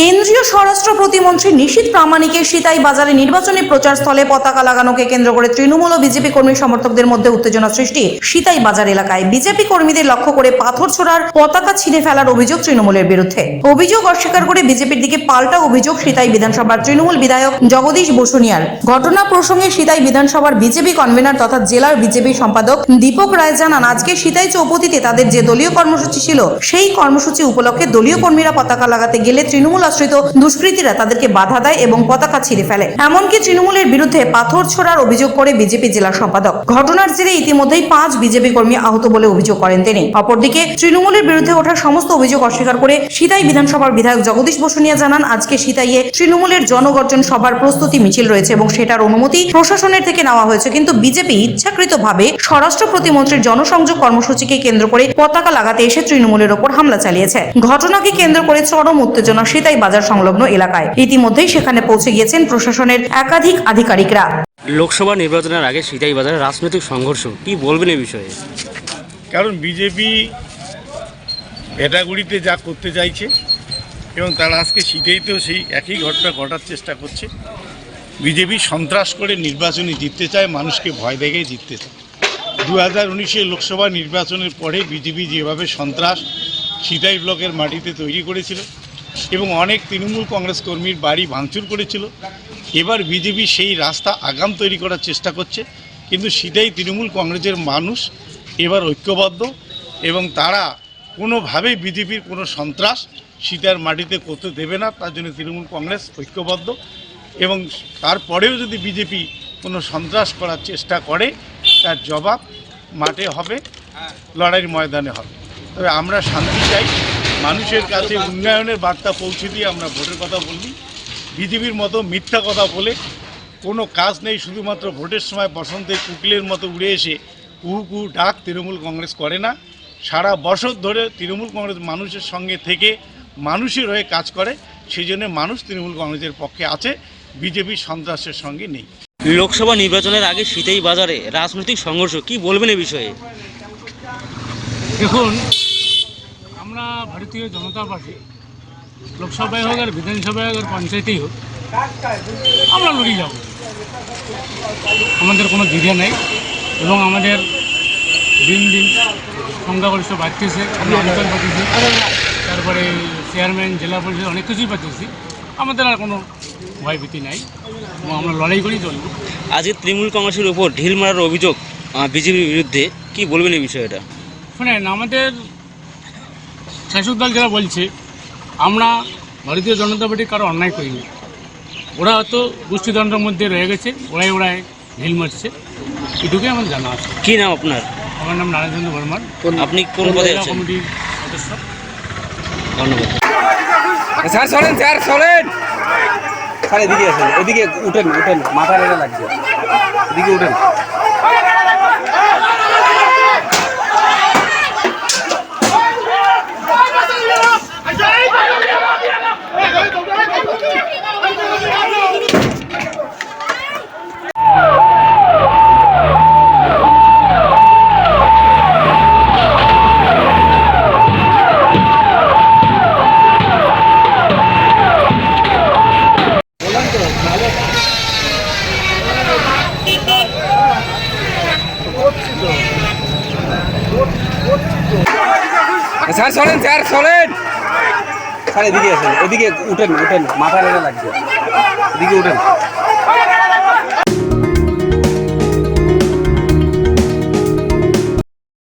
কেন্দ্রীয় স্বরাষ্ট্র প্রতিমন্ত্রী নিশীত প্রামাণিকের সিতাই বাজারে নির্বাচনী প্রচার স্থলে পতাকা লাগানোকে কেন্দ্র করে তৃণমূল ও বিজেপি কর্মী সমর্থকদের মধ্যে উত্তেজনা সৃষ্টি। সিতাই বাজার এলাকায় বিজেপি কর্মীদের লক্ষ্য করে পাথর ছোড়ার পতাকা ছিঁড়ে ফেলার অভিযোগ তৃণমূলের বিরুদ্ধে। অভিযোগ অস্বীকার করে বিজেপির দিকে পাল্টা অভিযোগ সিতাই বিধানসভার তৃণমূল বিধায়ক জগদীশ বসুনিয়ার। ঘটনা প্রসঙ্গে সিতাই বিধানসভার বিজেপি কনভেনর তথা জেলার বিজেপি সম্পাদক দীপক রায় জানান, আজকে সিতাই চৌপতিতে তাদের যে দলীয় কর্মসূচি ছিল, সেই কর্মসূচি উপলক্ষে দলীয় কর্মীরা পতাকা লাগাতে গেলে তৃণমূল আশ্রিত দুষ্কৃতীরা তাদেরকে বাধা দেয় এবং পতাকা ছিঁড়ে ফেলে। এমনকি তৃণমূলের বিরুদ্ধে পাথর ছোড়ার অভিযোগ করে বিজেপি জেলা সম্পাদক। ঘটনার জেরে ইতিমধ্যেই পাঁচ বিজেপি কর্মী আহত বলে অভিযোগ করেন তিনি। অপরদিকে তৃণমূলের বিরুদ্ধে ওঠা সমস্ত অভিযোগ অস্বীকার করে সিতাই বিধানসভার বিধায়ক জগদীশ বসুনিয়া জানান, আজকে সিতাইয়ে তৃণমূলের জনগর্জন সভার প্রস্তুতি মিছিল রয়েছে এবং সেটার অনুমতি প্রশাসনের থেকে নেওয়া হয়েছে। কিন্তু বিজেপি ইচ্ছাকৃতভাবে স্বরাষ্ট্র প্রতিমন্ত্রীর জনসংযোগ কর্মসূচিকে কেন্দ্র করে পতাকা লাগাতে এসে তৃণমূলের ওপর হামলা চালিয়েছে। ঘটনাকে কেন্দ্র করে চরম উত্তেজনা সিতাই বাজার সংলগ্ন এলাকায়। ইতিমধ্যেই সেখানে পৌঁছে গিয়েছেন প্রশাসনের একাধিক আধিকারিকরা। লোকসভা নির্বাচনের আগে সিতাই বাজারে রাজনৈতিক সংঘর্ষ কি বলবেন এই বিষয়ে? কারণ বিজেপি ভেটাগুড়িতে যা করতে চাইছে এবং তারা আজকে শীতেইতেও সেই একই ঘটনা ঘটার চেষ্টা করছে। বিজেপি সন্ত্রাস করে নির্বাচনে জিততে চায় মানুষকে ভয় দেখে জিততে চায়। দু হাজার উনিশে লোকসভা নির্বাচনের পরে বিজেপি যেভাবে সন্ত্রাস সিতাই ব্লকের মাটিতে তৈরি করেছিল এবং অনেক তৃণমূল কংগ্রেস কর্মীর বাড়ি ভাঙচুর করেছিল। এবার বিজেপি সেই রাস্তা আগাম তৈরি করার চেষ্টা করছে। কিন্তু সিটাই তৃণমূল কংগ্রেসের মানুষ এবার ঐক্যবদ্ধ এবং তারা কোনোভাবেই বিজেপির কোনো সন্ত্রাস সীতার মাটিতে করতে দেবে না। তার জন্য তৃণমূল কংগ্রেস ঐক্যবদ্ধ এবং তারপরেও যদি বিজেপি কোনো সন্ত্রাস করার চেষ্টা করে, তার জবাব মাঠে হবে, লড়াইয়ের ময়দানে হবে। তবে আমরা শান্তি চাই। মানুষের কাছে উন্নয়নের বার্তা পৌঁছে দিয়ে আমরা ভোটের কথা বলি বিজেপির মতো মিথ্যা কথা বলে কোনো কাজ নেই শুধুমাত্র ভোটের সময় বসন্তে কুকিলের মতো উড়ে এসে কুহু কুহু ডাক তৃণমূল কংগ্রেস করে না। সারা বছর ধরে তৃণমূল কংগ্রেস মানুষের সঙ্গে থেকে মানুষের হয়ে কাজ করে সেই জন্য মানুষ তৃণমূল কংগ্রেসের পক্ষে আছে বিজেপি সন্ত্রাসের সঙ্গে নেই। লোকসভা নির্বাচনের আগে সিতাই বাজারে রাজনৈতিক সংঘর্ষ কি বলবেন এই বিষয়ে? দেখুন ভারতীয় জনতা পার্টি লোকসভায় হোক আর বিধানসভায় হোক আর পঞ্চায়েতেই হোক আমরা লড়ি যাব। আমাদের কোনো দ্বিধা নেই এবং আমাদের দিন দিন সংখ্যাগরিষ্ঠ বাড়তেছে আমরা অঞ্চল পাচ্ছি তারপরে চেয়ারম্যান জেলা পরিষদ অনেক কিছুই পাচ্ছি আমাদের আর কোনো ভয়ভীতি নাই এবং আমরা লড়াই করেই চলব। আজকে তৃণমূল কংগ্রেসের উপর ঢিল মারার অভিযোগ বিজেপির বিরুদ্ধে কি বলবেন এই বিষয়টা? শুনেন আমাদের শাসক দল যারা বলছে আমরা ভারতীয় জনতা পার্টি কারও অন্যায় করিনি। ওরা হয়তো গোষ্ঠীদ্বন্দ্বের মধ্যে রয়ে গেছে ওরাই ওরাই ঢিল মারছে। এটুকুই আমার জানা আছে। কী নাম আপনার? আমার নাম নারায়ণচন্দ্র বর্মার আপনি কোন পদে আছেন? কমিটির সদস্য। ধন্যবাদ। স্যার সরেন স্যার সরেন! স্যার এদিকে আসেন এদিকে উঠেন উঠেন মাথা রেখে লাগছে। এদিকে উঠেন। স্যার চলেন স্যার চলেন স্যার এদিকে আসেন এদিকে উঠেন উঠেন মাথা লাগছে। এদিকে উঠেন।